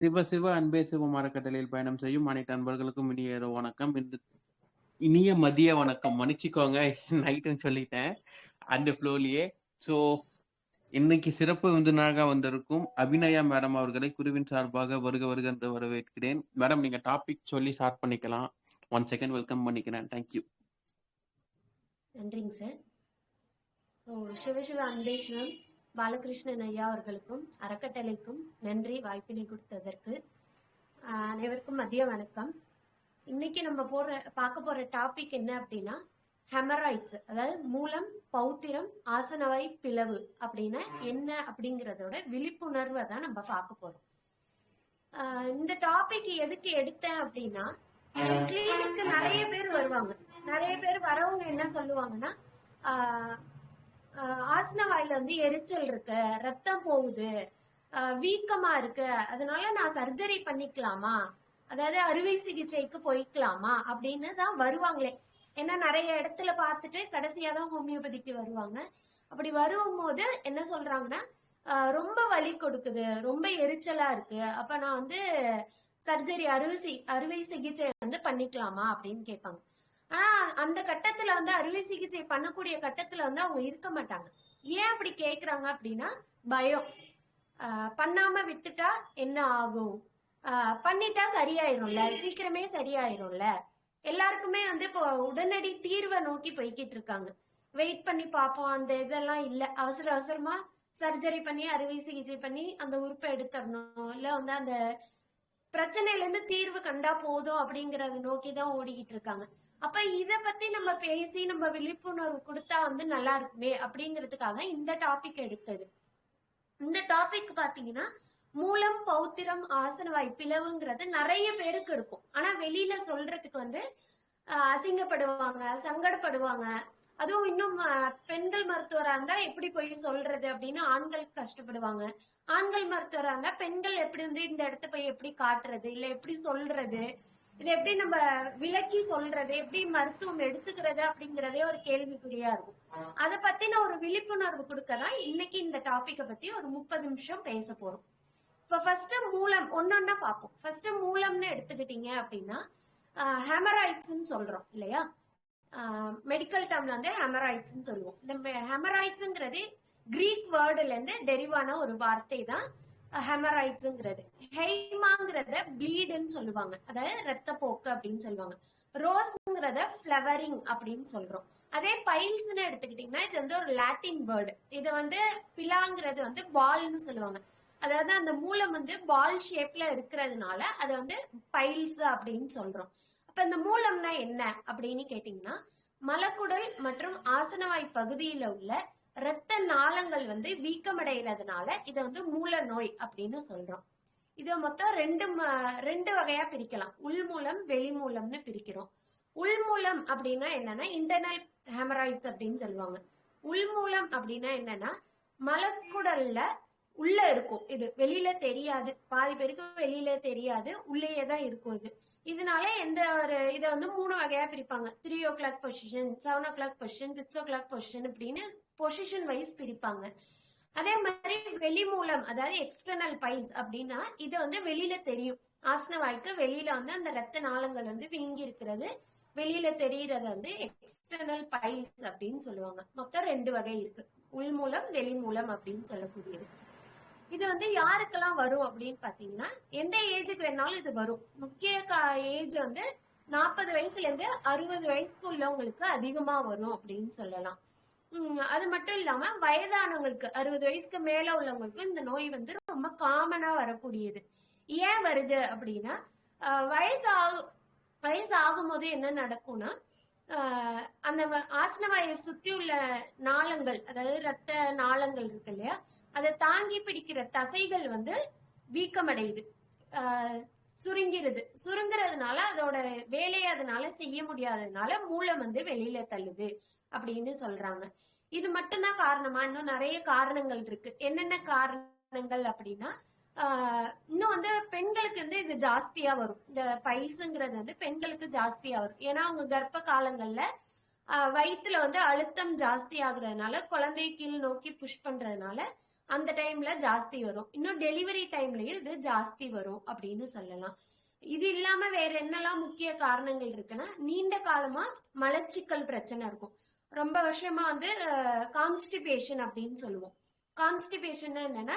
சிவ சிவ அன்பே சிவம் அறக்கட்டளையில் பயணம் செய்யும் அனைத்து அன்பர்களுக்கும் இனிய இரவு வணக்கம். இன்று இனிய மதிய வணக்கம். மன்னிச்சுக்கோங்க நைட்டுன்னு சொல்லிட்டேன். அந்த ஃப்ளோலியே ஸோ இன்னைக்கு சிறப்பு விருந்தினராக வந்திருக்கும் அபிநயா மேடம் அவர்களை குருவின் சார்பாக வருக வருக என்று வரவேற்கிறேன். மேடம் நீங்க டாபிக் சொல்லி ஸ்டார்ட் பண்ணிக்கலாம். ஒன் செகண்ட் வெல்கம் பண்ணிக்கிறேன். தேங்க்யூ நன்றிங்க சார் சிவ சிவ அன்பே சிவம். பாலகிருஷ்ணன் ஐயா அவர்களுக்கும் அறக்கட்டளைக்கும் நன்றி வாய்ப்பினை கொடுத்ததற்கு அனைவருக்கும் மதிய வணக்கம். இன்னைக்கு நம்ம போற பார்க்க போற டாபிக் என்ன அப்படின்னா ஹெமராய்ட்ஸ் அதாவது மூலம் பௌத்திரம் ஆசனவாய் பிளவு அப்படின்னா என்ன அப்படிங்கறதோட விழிப்புணர்வை தான் நம்ம பார்க்க போறோம். இந்த டாபிக் எதுக்கு எடுத்தேன் அப்படின்னா கிளினிக்கு நிறைய பேர் வருவாங்க. நிறைய பேர் வரவங்க என்ன சொல்லுவாங்கன்னா ஆசன வாயில வந்து எரிச்சல் இருக்கு ரத்தம் போகுது வீக்கமா இருக்கு. அதனால நான் சர்ஜரி பண்ணிக்கலாமா? அதாவது அறுவை சிகிச்சைக்கு போய்க்கலாமா? அப்படின்னு தான் வருவாங்களே. ஏன்னா நிறைய இடத்துல பார்த்துட்டு கடைசியா தான் ஹோமியோபதிக்கு வருவாங்க. அப்படி வரும்போது என்ன சொல்றாங்கன்னா ரொம்ப வலி கொடுக்குது ரொம்ப எரிச்சலா இருக்கு. அப்ப நான் வந்து சர்ஜரி அறுவை அறுவை சிகிச்சை வந்து பண்ணிக்கலாமா அப்படின்னு கேட்பாங்க. ஆனா அந்த கட்டத்துல வந்து அறுவை சிகிச்சை பண்ணக்கூடிய கட்டத்துல வந்து அவங்க இருக்க மாட்டாங்க. ஏன் அப்படி கேக்குறாங்க அப்படின்னா பயம். ஆஹ் பண்ணாம விட்டுட்டா என்ன ஆகும்? ஆஹ் பண்ணிட்டா சரியாயிரும்ல? சீக்கிரமே சரியாயிரும்ல? எல்லாருக்குமே வந்து இப்போ உடனடி தீர்வை நோக்கி போய்கிட்டு இருக்காங்க. வெயிட் பண்ணி பார்ப்போம். அந்த இதெல்லாம் இல்ல. அவசர அவசரமா சர்ஜரி பண்ணி அறுவை சிகிச்சை பண்ணி அந்த உறுப்பை எடுத்துடணும். இல்ல வந்து அந்த பிரச்சனையில இருந்து தீர்வு கண்டா போதும் அப்படிங்கறத நோக்கி தான் ஓடிக்கிட்டு இருக்காங்க அப்ப இத பத்தி நம்ம பேசி நம்ம விழிப்புணர்வு கொடுத்தா வந்து நல்லா இருக்குமே அப்படிங்கிறதுக்காக இந்த டாபிக் எடுத்தது. இந்த டாபிக் பாத்தீங்கன்னா மூலம் பௌத்திரம் ஆசனவாய் பிளவுங்கிறது நிறைய பேருக்கு இருக்கும். ஆனா வெளியில சொல்றதுக்கு வந்து அசிங்கப்படுவாங்க சங்கடப்படுவாங்க அதுவும் இன்னும் பெண்கள் மருத்துவரா இருந்தா எப்படி போய் சொல்றது அப்படின்னு ஆண்கள் கஷ்டப்படுவாங்க. ஆண்கள் மருத்துவரா இருந்தா பெண்கள் எப்படி வந்து இந்த இடத்த போய் எப்படி காட்டுறது இல்ல எப்படி சொல்றது இதை எப்படி நம்ம விளக்கி சொல்றது எப்படி மருத்துவம் எடுத்துக்கிறது அப்படிங்கறதே ஒரு கேள்விக்குறியா இருக்கும். அத பத்தின ஒரு விழிப்புணர்வு கொடுக்கதான் இன்னைக்கு இந்த டாபிக்க பத்தி ஒரு முப்பது நிமிஷம் பேச போறோம். இப்ப ஃபர்ஸ்ட் மூலம் ஒன்னொன்னா பார்ப்போம். ஃபர்ஸ்ட் மூலம்னு எடுத்துக்கிட்டீங்க அப்படின்னா ஹெமராய்ட்ஸ்ன்னு சொல்றோம் இல்லையா? மெடிக்கல் டேர்ம்ல வந்து ஹெமராய்ட்ஸ்ன்னு சொல்லுவோம். இந்த ஹெமராய்ட்ஸ்ங்கிறது கிரீக் வேர்டுல இருந்து டெரிவான ஒரு வார்த்தை தான் ஹெமராய்ட்ஸ்ங்கிறது ஹெய்மாங்கிறத ப்ளீடுன்னு சொல்லுவாங்க. அதாவது ரத்தப்போக்கு அப்படின்னு சொல்லுவாங்க. ரோஸ்ங்கிறத ஃபிளவரிங் அப்படின்னு சொல்றோம். அதே பைல்ஸ்னு எடுத்துக்கிட்டீங்கன்னா இது வந்து ஒரு லாட்டின் வேர்டு இது வந்து பிலாங்கிறது வந்து பால்னு சொல்லுவாங்க. அதாவது அந்த மூலம் வந்து பால் ஷேப்ல இருக்கிறதுனால அதை வந்து பைல்ஸ் அப்படின்னு சொல்றோம். அப்ப இந்த மூலம்னா என்ன அப்படின்னு கேட்டீங்கன்னா மலக்குடல் மற்றும் ஆசனவாய் பகுதியில உள்ள இரத்த நாளங்கள் வந்து வீக்கமடைகிறதுனால இதை வந்து மூல நோய் அப்படின்னு சொல்றோம். இதை மொத்தம் ரெண்டு ம- ரெண்டு வகையா பிரிக்கலாம். உள் மூலம் வெளி மூலம்னு பிரிக்கிறோம். உள் மூலம் அப்படின்னா என்னன்னா இன்டர்னல் ஹெமராய்ட்ஸ் அப்படின்னு சொல்லுவாங்க. உள் மூலம் அப்படின்னா என்னன்னா மலக்குடல்ல உள்ள இருக்கும். இது வெளியில தெரியாது. பாதி பேருக்கு வெளியில தெரியாது. உள்ளேயே தான் இருக்கும் இது. இதனால எந்த ஒரு இதை வந்து மூணு வகையா பிரிப்பாங்க. Three o'clock position seven o'clock position six o'clock position அப்படின்னு பொசிஷன் வைஸ் பிரிப்பாங்க. அதே மாதிரி வெளி மூலம் அதாவது எக்ஸ்டர்னல் பைல்ஸ் அப்படின்னா இது வந்து வெளியில தெரியும். ஆசன வாய்க்கு வெளியில வந்து அந்த ரத்த நாளங்கள் வந்து வீங்கி இருக்கிறது. வெளியில தெரியறது வந்து எக்ஸ்டர்னல் பைல்ஸ் அப்படின்னு சொல்லுவாங்க. மொத்தம் ரெண்டு வகை இருக்கு. உள் மூலம் வெளி மூலம் அப்படின்னு சொல்லக்கூடியது. இது வந்து யாருக்கெல்லாம் வரும் அப்படின்னு பாத்தீங்கன்னா எந்த ஏஜுக்கு வேணாலும் இது வரும். முக்கிய ஏஜ் வந்து நாற்பது வயசுல இருந்து அறுபது வயசுக்கு உள்ளவங்களுக்கு அதிகமா வரும் அப்படின்னு சொல்லலாம். அது மட்டும் இல்லாம வயதானவங்களுக்கு அறுபது வயசுக்கு மேல உள்ளவங்களுக்கு இந்த நோய் வந்து ரொம்ப காமனா வரக்கூடியது. ஏன் வருது அப்படின்னா வயசாக வயசு ஆகு வயசு ஆகும்போது என்ன நடக்கும்னா அந்த வ- ஆசனவாயை சுத்தி உள்ள நாளங்கள் அதாவது ரத்த நாளங்கள் இருக்கு இல்லையா அதை தாங்கி பிடிக்கிற தசைகள் வந்து வீக்கமடையுது. சுருங்கிருது. சுருங்குறதுனால அதோட வேலையை அதனால செய்ய முடியாததுனால மூளை வந்து வெளியில தள்ளுது அப்படின்னு சொல்றாங்க. இது மட்டும்தான் காரணமா? இன்னும் நிறைய காரணங்கள் இருக்கு. என்னென்ன காரணங்கள் அப்படின்னா இன்னும் வந்து பெண்களுக்கு வந்து இது ஜாஸ்தியா வரும். இந்த பைல்ஸுங்கிறது வந்து பெண்களுக்கு ஜாஸ்தியா வரும். ஏன்னா அவங்க கர்ப்ப காலங்கள்ல வயிற்றுல வந்து அழுத்தம் ஜாஸ்தி ஆகுறதுனால குழந்தையை கீழ் நோக்கி புஷ் பண்றதுனால அந்த டைம்ல ஜாஸ்தி வரும். இன்னும் டெலிவரி டைம்லயும் இது ஜாஸ்தி வரும் அப்படின்னு சொல்லலாம். இது இல்லாம வேற என்னெல்லாம் முக்கிய காரணங்கள் இருக்குன்னா நீண்ட காலமா மலச்சிக்கல் பிரச்சனை இருக்கும். ரொம்ப வருஷமா வந்து கான்ஸ்டிபேஷன் அப்படின்னு சொல்லுவோம். கான்ஸ்டிபேஷன் என்னன்னா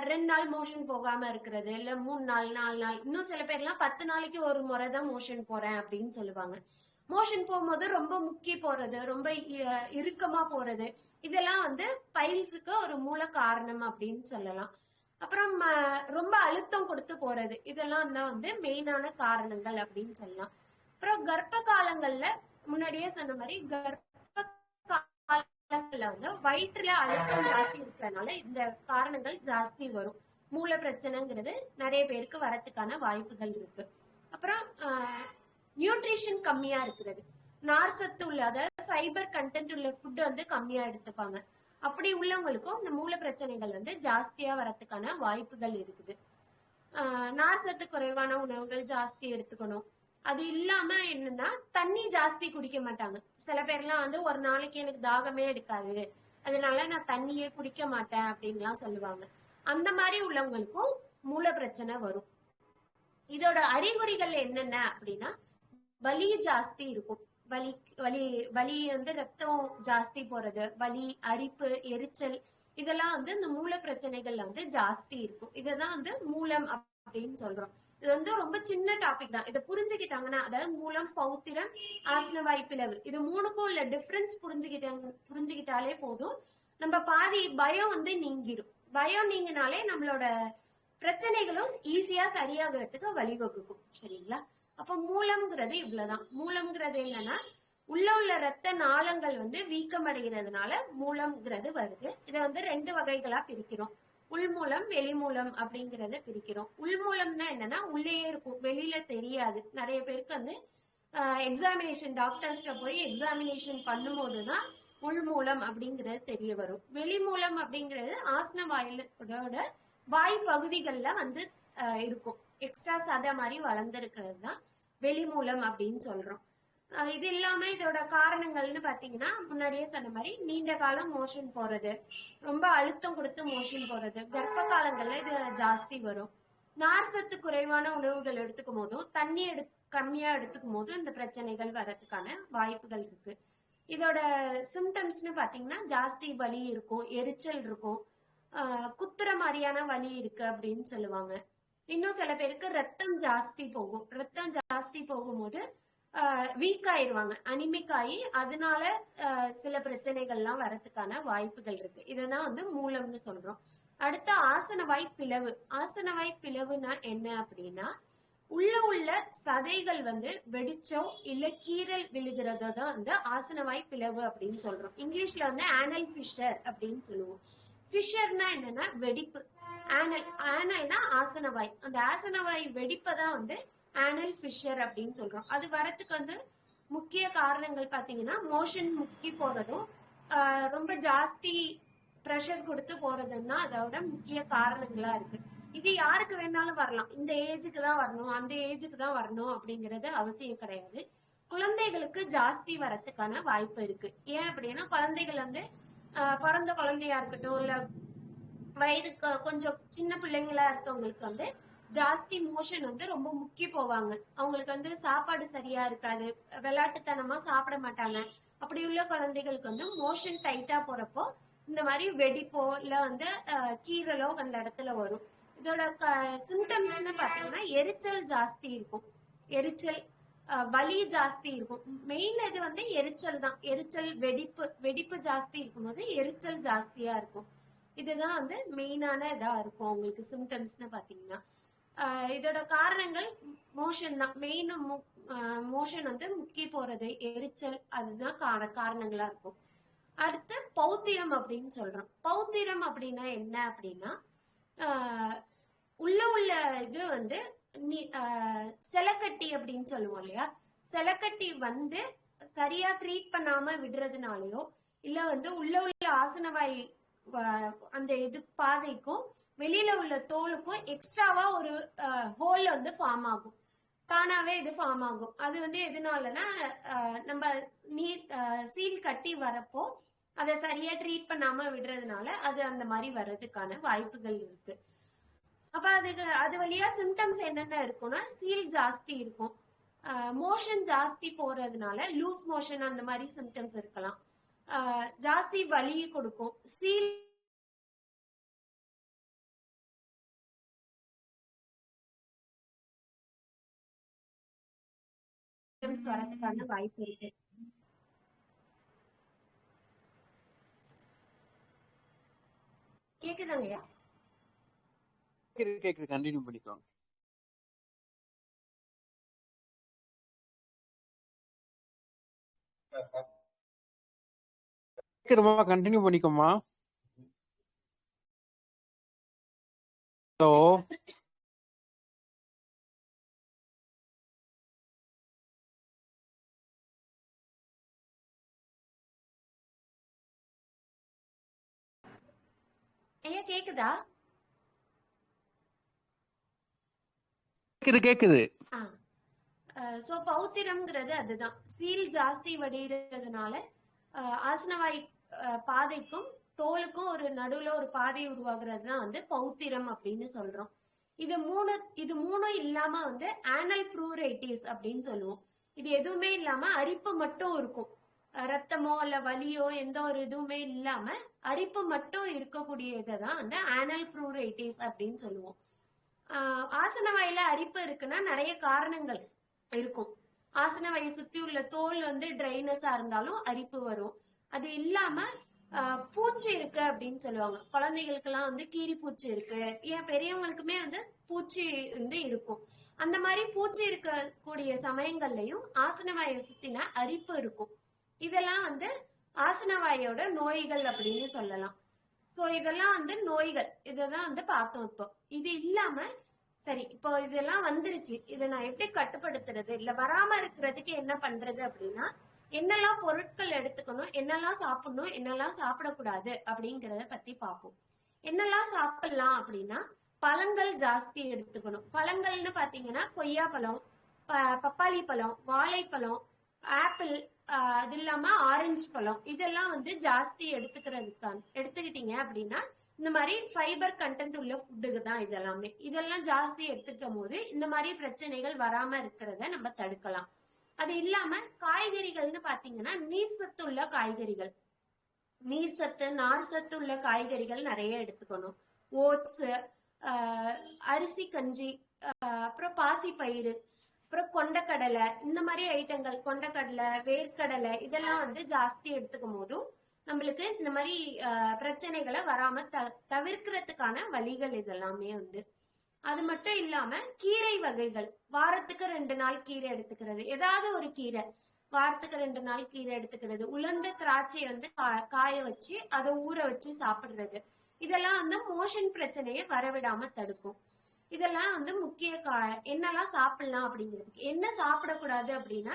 ரெண்டு நாள் மோஷன் போகாம இருக்கிறது இல்ல மூணு நாள் நாலு நாள் இன்னும் சில பேர்லாம் பத்து நாளைக்கு ஒரு முறை தான் மோஷன் போறேன் அப்படின்னு சொல்லுவாங்க. மோஷன் போகும்போது ரொம்ப முக்கி போறது ரொம்ப இ- இறுக்கமா போறது இதெல்லாம் வந்து பைல்ஸுக்கு ஒரு மூல காரணம் அப்படின்னு சொல்லலாம். அப்புறம் ரொம்ப அழுத்தம் கொடுத்து போறது இதெல்லாம் தான் வந்து மெயினான காரணங்கள் அப்படின்னு சொல்லலாம். அப்புறம் கர்ப்ப காலங்கள்ல முன்னாடியே சொன்ன மாதிரி கர்ப்ப காலங்கள்ல வந்து வயிற்றுல அழுத்தம் ஜாஸ்தி இருக்கிறதுனால இந்த காரணங்கள் ஜாஸ்தி வரும். மூல பிரச்சனைங்கிறது நிறைய பேருக்கு வரத்துக்கான வாய்ப்புகள் இருக்கு. அப்புறம் நியூட்ரிஷன் கம்மியா இருக்கிறது. நார் சத்து உள்ள அதாவது ஃபைபர் கண்டென்ட் உள்ள ஃபுட் வந்து கம்மியா எடுத்துப்பாங்க. அப்படி உள்ளவங்களுக்கும் இந்த மூல பிரச்சனைகள் வந்து ஜாஸ்தியா வரத்துக்கான வாய்ப்புகள் இருக்குது. நார் சத்து குறைவான உணவுகள் ஜாஸ்தி எடுத்துக்கணும். அது இல்லாம என்னன்னா தண்ணி ஜாஸ்தி குடிக்க மாட்டாங்க. சில பேர்லாம் வந்து ஒரு நாளைக்கு எனக்கு தாகமே எடுக்காது. அதனால நான் தண்ணியே குடிக்க மாட்டேன் அப்படின்லாம் சொல்லுவாங்க. அந்த மாதிரி உள்ளவங்களுக்கும் மூல பிரச்சனை வரும். இதோட அறிகுறிகள் என்னென்ன அப்படின்னா வலி ஜாஸ்தி இருக்கும். வலி வலி வலி வந்து ரத்தம் ஜாஸ்தி போறது வலி அரிப்பு எரிச்சல் இதெல்லாம் வந்து இந்த மூல பிரச்சனைகள்ல வந்து ஜாஸ்தி இருக்கும். இததான் வந்து மூலம் அப்படின்னு சொல்றோம். இது வந்து ரொம்ப சின்ன டாபிக் தான். இதை புரிஞ்சுக்கிட்டாங்கன்னா அதாவது மூலம் பௌத்திரம் ஆசன வாய்ப்பிளவு இது மூணுக்கும் உள்ள டிஃபரன்ஸ் புரிஞ்சுக்கிட்டாங்க புரிஞ்சுக்கிட்டாலே போதும். நம்ம பாதி பயம் வந்து நீங்கிரும். பயம் நீங்கினாலே நம்மளோட பிரச்சனைகளும் ஈஸியா சரியாகிறதுக்கு வழிவகுக்கும். சரிங்களா? அப்ப மூலம்ங்கிறது இவ்வளவுதான். மூலம்ங்கிறது என்னன்னா உள்ள உள்ள ரத்த நாளங்கள் வந்து வீக்கம் அடைகிறதுனால மூலம்ங்கிறது வருது. இதை வந்து ரெண்டு வகைகளா பிரிக்கிறோம். உள்மூலம் வெளிமூலம் அப்படிங்கறத பிரிக்கிறோம். உள்மூலம்னா என்னன்னா உள்ளேயே இருக்கும். வெளியில தெரியாது. நிறைய பேருக்கு வந்து எக்ஸாமினேஷன் டாக்டர்ஸ்ட போய் எக்ஸாமினேஷன் பண்ணும்போது தான் உள்மூலம் அப்படிங்கிறது தெரிய வரும். வெளிமூலம் அப்படிங்கிறது ஆசன வாயிலோட வாய் பகுதிகளில் வந்து இருக்கும். எக்ஸ்ட்ரா சதை மாதிரி வளர்ந்துருக்கிறது தான் வெளிமூலம் அப்படின்னு சொல்றோம். இது இல்லாம இதோட காரணங்கள்னு பாத்தீங்கன்னா முன்னாடியே சொன்ன மாதிரி நீண்ட காலம் மோஷன் போறது ரொம்ப அழுத்தம் கொடுத்து மோஷன் போறது கர்ப்ப காலங்கள்ல இது ஜாஸ்தி வரும். நார் சத்து குறைவான உணவுகள் எடுத்துக்கும் போதும் தண்ணி எடு கம்மியா எடுத்துக்கும் போதும் இந்த பிரச்சனைகள் வர்றதுக்கான வாய்ப்புகள் இருக்கு. இதோட சிம்டம்ஸ்னு பாத்தீங்கன்னா ஜாஸ்தி வலி இருக்கும் எரிச்சல் இருக்கும். குத்துற மாதிரியான வலி இருக்கு அப்படின்னு சொல்லுவாங்க. இன்னும் சில பேருக்கு ரத்தம் ஜாஸ்தி போகும். ரத்தம் ஜாஸ்தி போகும்போது வீக் ஆயிடுவாங்க. அனிமிக் ஆகி அதனால சில பிரச்சனைகள்லாம் வரதுக்கான வாய்ப்புகள் இருக்கு. இததான் வந்து மூலம்னு சொல்றோம். அடுத்து ஆசனவாய் பிளவு. ஆசனவாய் பிளவுனா என்ன அப்படின்னா உள்ள உள்ள சதைகள் வந்து வெடிச்சோ இல்ல கீறல் விழுகிறதோ தான் வந்து ஆசனவாய் பிளவு அப்படின்னு சொல்றோம். இங்கிலீஷ்ல வந்து ஆனல் ஃபிஷர் அப்படின்னு சொல்லுவோம். ஃபிஷர்னா என்னன்னா வெடிப்பு. ஆனல் ஆனல்னா ஆசனவாய். அந்த ஆசனவாய் வெடிப்பை தான் வந்து ஆனல் ஃபிஷர் அப்படின்னு சொல்றோம். அது வரத்துக்கு வந்து முக்கிய காரணங்கள் பாத்தீங்கன்னா மோஷன் முக்கி போறதும் ரொம்ப ஜாஸ்தி ப்ரெஷர் கொடுத்து போறதும் தான் அதோட முக்கிய காரணங்களா இருக்கு. இது யாருக்கு வேணாலும் வரலாம். இந்த ஏஜுக்கு தான் வரணும் அந்த ஏஜுக்கு தான் வரணும் அப்படிங்கறது அவசியம் கிடையாது. குழந்தைகளுக்கு ஜாஸ்தி வரத்துக்கான வாய்ப்பு இருக்கு. ஏன் அப்படின்னா குழந்தைகள் வந்து பிறந்த குழந்தையா இருக்கட்டும் இல்ல வயதுக்கு கொஞ்சம் சின்ன பிள்ளைங்களா இருக்கவங்களுக்கு வந்து ஜாஸ்தி மோஷன் வந்து ரொம்ப முக்கி போவாங்க. அவங்களுக்கு வந்து சாப்பாடு சரியா இருக்காது. விளையாட்டுத்தனமா சாப்பிட மாட்டாங்க. அப்படி உள்ள குழந்தைகளுக்கு வந்து மோஷன் டைட்டா போறப்போ இந்த மாதிரி வெடிப்போ இல்ல வந்து கீரலோ அந்த இடத்துல வரும். இதோட சிம்டம்ஸ்னு பாத்தீங்கன்னா எரிச்சல் ஜாஸ்தி இருக்கும். எரிச்சல் வலி ஜாஸ்தி இருக்கும். மெயின் இது வந்து எரிச்சல் தான். எரிச்சல் வெடிப்பு வெடிப்பு ஜாஸ்தி இருக்கும்போது எரிச்சல் ஜாஸ்தியா இருக்கும். இதுதான் வந்து மெயினான இதா இருக்கும் உங்களுக்கு சிம்டம்ஸ்னு பாத்தீங்கன்னா இதோட காரணங்கள் மோஷன் தான். மெயின் மோஷன் வந்து முக்கி போறது எரிச்சல் அதுதான் காரண காரணங்களா இருக்கும். அடுத்து பௌத்திரம் அப்படின்னு சொல்றோம். பௌத்திரம் அப்படின்னா என்ன அப்படின்னா உள்ள உள்ள இது வந்து நீ- செலக்கட்டி அப்படின்னு சொல்லுவோம் இல்லையா? செலக்கட்டி வந்து சரியா ட்ரீட் பண்ணாம விடுறதுனாலயோ இல்ல வந்து உள்ள உள்ள ஆசனவாய் அந்த இது பாதைக்கும் வெளியில உள்ள தோலுக்கும் எக்ஸ்ட்ராவா ஒரு ஹோல் வந்து ஃபார்ம் ஆகும். தானாவே இது ஃபார்ம் ஆகும். அது வந்து எதனாலனா நம்ம நீர் சீல் கட்டி வரப்போ அதை சரியா ட்ரீட் பண்ணாம விடுறதுனால அது அந்த மாதிரி வர்றதுக்கான வாய்ப்புகள் இருக்கு. அப்ப அதுக்கு அது வழியா சிம்டம்ஸ் என்னென்ன இருக்கும்னா சீல் ஜாஸ்தி இருக்கும். மோஷன் ஜாஸ்தி போறதுனால லூஸ் மோஷன் அந்த மாதிரி சிம்டம்ஸ் இருக்கலாம். ஜாஸ்தி வலி கொடுக்கும். சீல் வரதுக்கான வாய்ப்பு இருக்கு. கேக்குதாங்கய்யா கேக்குது கேக்குது. கண்டினியூ பண்ணிக்கோங்க. கேக்குதுமா கண்டினியூ பண்ணிக்கோமா ஹலோ ஐயா கேக்குதா? கேக்குது கேக்குது. சோ பௌத்திரம்ங்கிறது அதுதான். சீல் ஜாஸ்தி வடிகிறதுனால ஆசனவாய் பாதைக்கும் தோலுக்கும் ஒரு நடுவுல ஒரு பாதை உருவாகிறது தான் வந்து பௌத்திரம் அப்படின்னு சொல்றோம். இது மூணு இது மூணும் இல்லாம வந்து ஆனல் ப்ரூரைட்டிஸ் அப்படின்னு சொல்லுவோம். இது எதுவுமே இல்லாம அரிப்பு மட்டும் இருக்கும். ரத்தமோ இல்ல வலியோ எந்த ஒரு இதுவுமே இல்லாம அரிப்பு மட்டும் இருக்கக்கூடியதை தான் வந்து ஆனல் ப்ரூரைட்டிஸ் அப்படின்னு சொல்லுவோம். ஆசன வாயில அரிப்பு இருக்குன்னா நிறைய காரணங்கள் இருக்கும். ஆசன வாயை சுத்தி உள்ள தோல் வந்து ட்ரைனஸா இருந்தாலும் அரிப்பு வரும். அது இல்லாம பூச்சி இருக்கு அப்படின்னு சொல்லுவாங்க. குழந்தைகளுக்கு எல்லாம் வந்து கீரி பூச்சி இருக்கு. ஏன் பெரியவங்களுக்குமே வந்து பூச்சி வந்து இருக்கும். அந்த மாதிரி பூச்சி இருக்கக்கூடிய சமயங்கள்லயும் ஆசனவாயை சுத்தின அரிப்பு இருக்கும். இதெல்லாம் வந்து ஆசனவாயோட நோய்கள் அப்படின்னு சொல்லலாம். சோ இதெல்லாம் வந்து நோய்கள். இததான் வந்து பார்த்தோம் இப்போ. இது இல்லாம சரி இப்போ இதெல்லாம் வந்துருச்சு. இதை நான் எப்படி கட்டுப்படுத்துறது? இல்ல வராம இருக்கிறதுக்கு என்ன பண்றது அப்படின்னா என்னெல்லாம் பொருட்கள் எடுத்துக்கணும் என்னெல்லாம் சாப்பிடணும் என்னெல்லாம் சாப்பிடக்கூடாது அப்படிங்கறத பத்தி பார்ப்போம். என்னெல்லாம் சாப்பிடலாம் அப்படின்னா பழங்கள் ஜாஸ்தி எடுத்துக்கணும். பழங்கள்னு பாத்தீங்கன்னா கொய்யா பழம் ப- பப்பாளி பழம் வாழைப்பழம் ஆப்பிள் அது இல்லாம ஆரஞ்சு பழம் இதெல்லாம் வந்து ஜாஸ்தி எடுத்துக்கிறதுக்கான எடுத்துக்கிட்டீங்க அப்படின்னா இந்த மாதிரி ஃபைபர் கண்டென்ட் உள்ள ஃபுட்டுக்கு தான் இதெல்லாமே. இதெல்லாம் ஜாஸ்தி எடுத்துக்கும் போது இந்த மாதிரி பிரச்சனைகள் வராம இருக்கிறத நம்ம தடுக்கலாம். அது இல்லாம காய்கறிகள்னு பாத்தீங்கன்னா நீர் சத்து உள்ள காய்கறிகள். நீர் சத்து நார் சத்து உள்ள காய்கறிகள் நிறைய எடுத்துக்கணும். ஓட்ஸ் அரிசி கஞ்சி அப்புறம் பாசி பயிறு அப்புறம் கொண்டக்கடலை இந்த மாதிரி ஐட்டங்கள் கொண்டக்கடலை வேர்க்கடலை இதெல்லாம் வந்து ஜாஸ்தி எடுத்துக்கும் போதும் நம்மளுக்கு இந்த மாதிரி பிரச்சனைகளை வராம த தவிர்க்கிறதுக்கான வழிகள் இதெல்லாமே வந்து அது மட்டும் இல்லாம கீரை வகைகள். வாரத்துக்கு ரெண்டு நாள் கீரை எடுத்துக்கிறது. ஏதாவது ஒரு கீரை. வாரத்துக்கு ரெண்டு நாள் கீரை எடுத்துக்கிறது. உலர்ந்த திராட்சையை வந்து கா- காய வச்சு அதை ஊற வச்சு சாப்பிடுறது. இதெல்லாம் வந்து மோஷன் பிரச்சனையை வரவிடாம தடுக்கும். இதெல்லாம் வந்து முக்கிய கா என்னெல்லாம் சாப்பிடலாம் அப்படிங்கிறதுக்கு. என்ன சாப்பிடக்கூடாது அப்படின்னா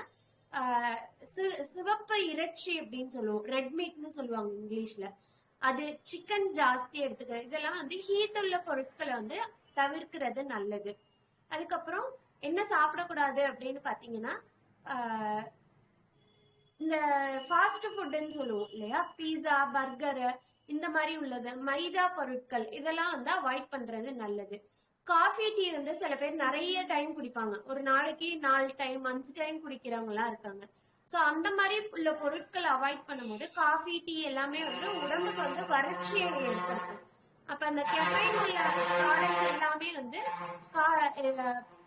ஆஹ் சிவப்பு இறைச்சி அப்படின்னு சொல்லுவோம். ரெட் மீட்னு சொல்லுவாங்க இங்கிலீஷ்ல. அது சிக்கன் ஜாஸ்தி எடுத்துக்கிறது இதெல்லாம் வந்து ஹீட் உள்ள பொருட்களை வந்து தவிர்க்கிறது நல்லது. அதுக்கப்புறம் என்ன சாப்பிடக்கூடாது அப்படின்னு பாத்தீங்கன்னா இந்த ஃபாஸ்ட் ஃபுட்டுன்னு சொல்லுவோம் இல்லையா? பீஸா பர்கரு இந்த மாதிரி உள்ளது. மைதா பொருட்கள் இதெல்லாம் வந்து அவாய்ட் பண்றது நல்லது. காஃபி டீ வந்து சில பேர் நிறைய டைம் குடிப்பாங்க. ஒரு நாளைக்கு நாலு டைம் அஞ்சு டைம் குடிக்கிறவங்க எல்லாம் இருக்காங்க. சோ அந்த மாதிரி உள்ள பொருட்களை அவாய்ட் பண்ணும்போது காஃபி டீ எல்லாமே வந்து உடம்புக்கு வந்து வறட்சியை ஏற்படுத்தும். அப்ப அந்த கெஃபைன் உள்ள ப்ராடக்ட் எல்லாமே வந்து கா-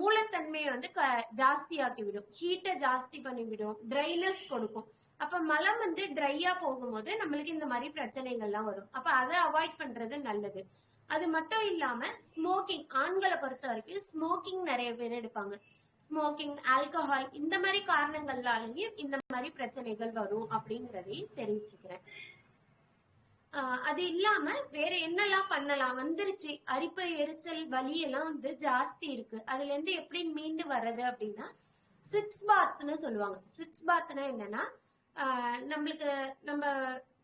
மூலத்தன்மையை வந்து க- ஜாஸ்தியாக்கி விடும் ஹீட்டை ஜாஸ்தி பண்ணி விடும் ட்ரைனஸ் கொடுக்கும். அப்ப மலம் வந்து ட்ரையா போகும்போது நம்மளுக்கு இந்த மாதிரி பிரச்சனைகள்லாம் வரும். அப்ப அதை அவாய்ட் பண்றது நல்லது. அது மட்டும் இல்லாம ஸ்மோக்கிங் ஆண்களை பொறுத்த வரைக்கும் ஸ்மோக்கிங் நிறைய பேர் எடுப்பாங்க. ஸ்மோக்கிங் ஆல்கஹால் இந்த மாதிரி காரணங்களாலேயும் இந்த மாதிரி பிரச்சனைகள் வரும் அப்படிங்கறதையும் தெரிவிச்சுக்கிறேன். அது இல்லாம வேற என்னெல்லாம் பண்ணலாம்? வந்துருச்சு. அரிப்பு எரிச்சல் வலி எல்லாம் வந்து ஜாஸ்தி இருக்கு. அதுல இருந்து எப்படி மீண்டு வர்றது அப்படின்னா சிக்ஸ் பாத்னு சொல்லுவாங்க. சிக்ஸ் பாத்னா என்னன்னா ஆஹ் நம்மளுக்கு நம்ம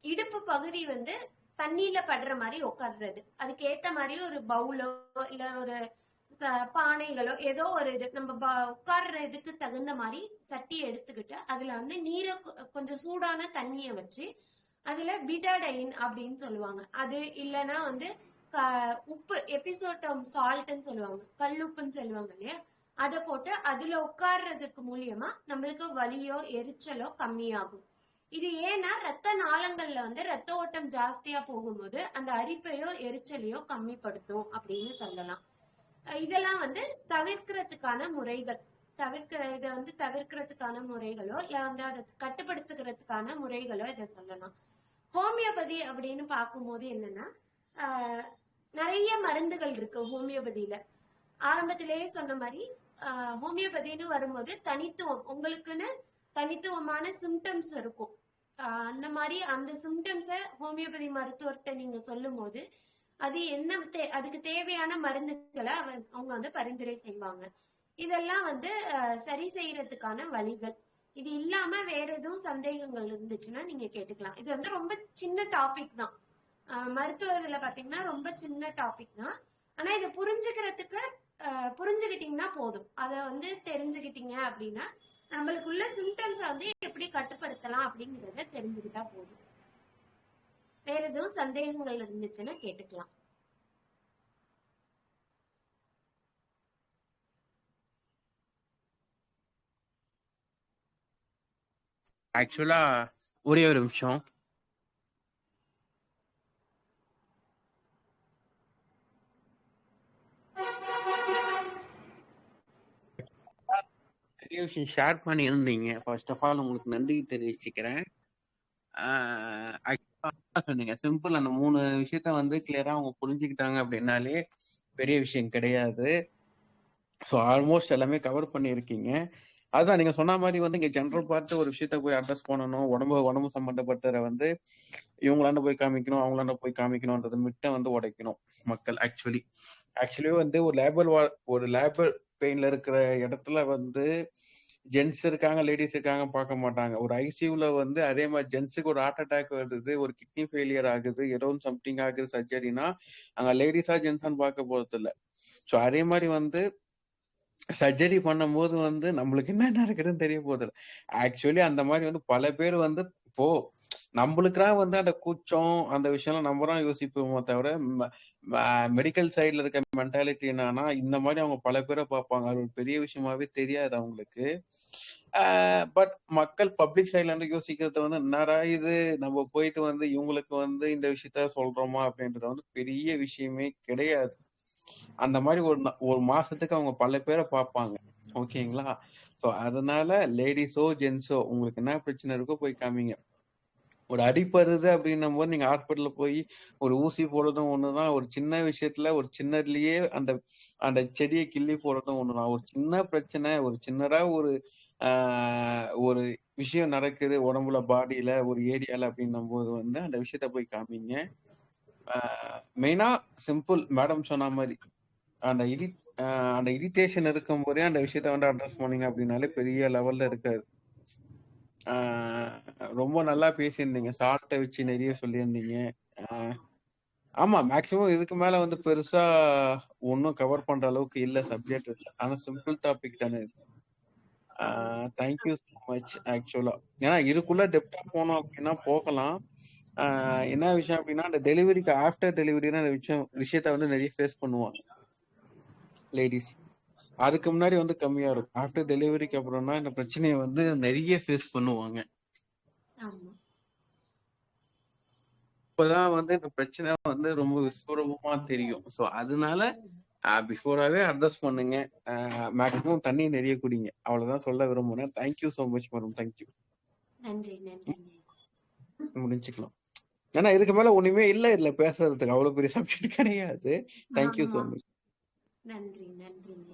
இடுப்பு பகுதி வந்து தண்ணியில படுற மாதிரி உட்கார்றது அதுக்கு ஏத்த மாதிரி ஒரு பவுலோ இல்ல ஒரு பானைகளோ ஏதோ ஒரு இது. நம்ம ப- உட்கார்ற இதுக்கு தகுந்த மாதிரி சட்டி எடுத்துக்கிட்டு அதுல வந்து நீரை கொஞ்சம் சூடான தண்ணிய வச்சு அதுல பிட்டாடைன் அப்படின்னு சொல்லுவாங்க. அது இல்லைன்னா வந்து உப்பு எபிசோட்டம் சால்ட்னு சொல்லுவாங்க. கல்லுப்புன்னு சொல்லுவாங்க இல்லையா? அதை போட்டு அதுல உட்கார்றதுக்கு மூலியமா நம்மளுக்கு வலியோ எரிச்சலோ கம்மியாகும். இது ஏன்னா ரத்த நாளங்கள்ல வந்து ரத்த ஓட்டம் ஜாஸ்தியா போகும்போது அந்த அரிப்பையோ எரிச்சலையோ கம்மிப்படுத்தும் அப்படின்னு சொல்லலாம். இதெல்லாம் வந்து தவிர்க்கிறதுக்கான முறைகள். தவிர்க்கிற இதை வந்து தவிர்க்கிறதுக்கான முறைகளோ இல்ல வந்து அதை கட்டுப்படுத்துகிறதுக்கான முறைகளோ இதை சொல்லலாம். ஹோமியோபதி அப்படின்னு பார்க்கும்போது என்னன்னா நிறைய மருந்துகள் இருக்கு ஹோமியோபதியில. ஆரம்பத்திலேயே சொன்ன மாதிரி ஹோமியோபதினு ஹோமியோபதின்னு வரும்போது தனித்துவம் உங்களுக்குன்னு தனித்துவமான சிம்டம்ஸ் இருக்கும். அந்த மாதிரி அந்த சிம்டம்ஸை ஹோமியோபதி மருத்துவர்கிட்ட நீங்க சொல்லும் போது அது என்ன தே- அதுக்கு தேவையான மருந்துகளை அவ- அவங்க வந்து பரிந்துரை செய்வாங்க. இதெல்லாம் வந்து சரி செய்யறதுக்கான வழிகள். இது இல்லாம வேற எதுவும் சந்தேகங்கள் இருந்துச்சுன்னா நீங்க கேட்டுக்கலாம். இது வந்து ரொம்ப சின்ன டாபிக் தான். மருத்துவர்கள பாத்தீங்கன்னா ரொம்ப சின்ன டாபிக் தான். ஆனா இதை புரிஞ்சுக்கிறதுக்கு புரிஞ்சுக்கிட்டீங்கன்னா போதும். அதை வந்து தெரிஞ்சுக்கிட்டீங்க அப்படின்னா நம்மளுக்குள்ள சிம்டம்ஸ் வந்து எப்படி கட்டுப்படுத்தலாம் அப்படிங்கறத தெரிஞ்சுக்கிட்டா போதும். வேற எதுவும் சந்தேகங்கள் இருந்துச்சுன்னா கேட்டுக்கலாம். ஆக்சுவலா ஒரே ஒரு நிமிஷம். நிறைய விஷயம் ஷேர் பண்ணியிருந்தீங்க. ஃபர்ஸ்ட் ஆஃப் ஆல் உங்களுக்கு நன்றி தெரிவிச்சுக்கிறேன். ஆஹ் சொன்னீங்க. சிம்பிள் அந்த மூணு விஷயத்த வந்து கிளியரா அவங்க புரிஞ்சுக்கிட்டாங்க அப்படின்னாலே பெரிய விஷயம் கிடையாது. ஸோ ஆல்மோஸ்ட் எல்லாமே கவர் பண்ணியிருக்கீங்க. அதுதான் நீங்க சொன்ன மாதிரி வந்து இங்க ஜென்ரல் பார்த்து ஒரு விஷயத்த போய் அட்ரஸ் பண்ணணும். உடம்பு உடம்பு சம்பந்தப்பட்டத வந்து இவங்களாண்ட போய் காமிக்கணும் அவங்களாண்ட போய் காமிக்கணும்ன்றது மிட்ட வந்து உடைக்கணும் மக்கள் ஆக்சுவலி ஆக்சுவலி வந்து ஒரு லேபர் ஒரு லேபர் பெயின்ல இருக்கிற இடத்துல வந்து ஜென்ஸ் இருக்காங்க லேடிஸ் இருக்காங்க பார்க்க மாட்டாங்க. ஒரு ஐசியூல வந்து அதே மாதிரி ஜென்ஸுக்கு ஒரு ஹார்ட் அட்டாக் வருது ஒரு கிட்னி ஃபெயிலியர் ஆகுது ஏதோ சம்திங் ஆகுது சர்ஜரினா அங்க லேடிஸா ஜென்ஸான்னு பார்க்க போறது இல்லை ஸோ அதே மாதிரி வந்து சர்ஜரி பண்ணும்போது வந்து நம்மளுக்கு என்ன நடக்குதுன்னு தெரிய போகுது ஆக்சுவலி அந்த மாதிரி வந்து பல பேர் வந்து இப்போ நம்மளுக்குலாம் வந்து அந்த கூச்சம் அந்த விஷயம்லாம் நம்ம தான் யோசிப்போமோ தவிர மெடிக்கல் சைட்ல இருக்க மென்டாலிட்டி என்னன்னா இந்த மாதிரி அவங்க பல பேரை பார்ப்பாங்க. அது ஒரு பெரிய விஷயமாவே தெரியாது அவங்களுக்கு. பட் மக்கள் பப்ளிக் சைட்ல இருந்து யோசிக்கிறது வந்து என்னடா இது? நம்ம போயிட்டு வந்து இவங்களுக்கு வந்து இந்த விஷயத்த சொல்றோமா? அப்படின்றது வந்து பெரிய விஷயமே கிடையாது. அந்த மாதிரி ஒரு ஒரு மாசத்துக்கு அவங்க பல பேரை பார்ப்பாங்க ஓகேங்களா? ஸோ அதனால லேடிஸோ ஜென்ஸோ உங்களுக்கு என்ன பிரச்சனை இருக்கோ போய் காமிங்க. ஒரு அடிப்படுது அப்படின்னும் போது நீங்க ஹாஸ்பிட்டல்ல போய் ஒரு ஊசி போடுறதும் ஒண்ணுதான். ஒரு சின்ன விஷயத்துல ஒரு சின்னதுலயே அந்த அந்த செடியை கிள்ளி போடுறதும் ஒண்ணுதான். ஒரு சின்ன பிரச்சனை ஒரு சின்னதா ஒரு ஆஹ் ஒரு விஷயம் நடக்குது உடம்புல பாடியில ஒரு ஏரியால அப்படின்னும் போது வந்து அந்த விஷயத்த போய் காமிங்க. மெயினா சிம்பிள் மேடம் சொன்ன மாதிரி. அந்த இடி ஆஹ் அந்த இரிட்டேஷன் இருக்கும் போதே அந்த விஷயத்த வந்து அட்ரஸ் பண்ணீங்க அப்படின்னாலே பெரிய லெவல்ல இருக்காது. ஆஹ் ரொம்ப நல்லா பேசியிருந்தீங்க. சால்ட்டை வச்சு நிறைய சொல்லியிருந்தீங்க. ஆமா மேக்சிமம் இதுக்கு மேல வந்து பெருசா ஒன்னும் கவர் பண்ற அளவுக்கு இல்ல சப்ஜெக்ட் இல்ல. ஆனா சிம்பிள் டாபிக் தானே இது. தேங்க்யூ ஸோ மச் ஆக்சுவலா ஏன்னா இதுக்குள்ள டெப்டா போனோம் அப்படின்னா போகலாம். என்ன விஷயம் அப்படின்னா அந்த டெலிவரிக்கு ஆஃப்டர் டெலிவரினா அந்த விஷயம் விஷயத்த வந்து நிறைய ஃபேஸ் பண்ணுவாங்க. லேடிஸ் அதுக்கு முன்னாடி வந்து கம்மியா இருக்கும். ஆஃப்டர் டெலிவரிக்கு அப்புறம்னா இந்த பிரச்சனையை வந்து நிறைய ஃபேஸ் பண்ணுவாங்க. இப்பதான் வந்து இந்த பிரச்சனை வந்து ரொம்ப விஸ்வரூபமா தெரியும். சோ அதனால பிஃபோராவே அட்ரஸ் பண்ணுங்க. மேக்ஸிமம் தண்ணி நிறைய குடிங்க. அவ்வளவுதான் சொல்ல விரும்புறேன். Thank you so much madam thank you நன்றி நன்றிங்க முடிச்சுக்கலாம் ஏன்னா இதுக்கு மேல ஒண்ணுமே இல்ல. இதுல பேசுறதுக்கு அவ்வளவு பெரிய சப்ஜெக்ட் கிடையாது. தேங்க்யூ ஆமா. மச் நன்றி நன்றிங்க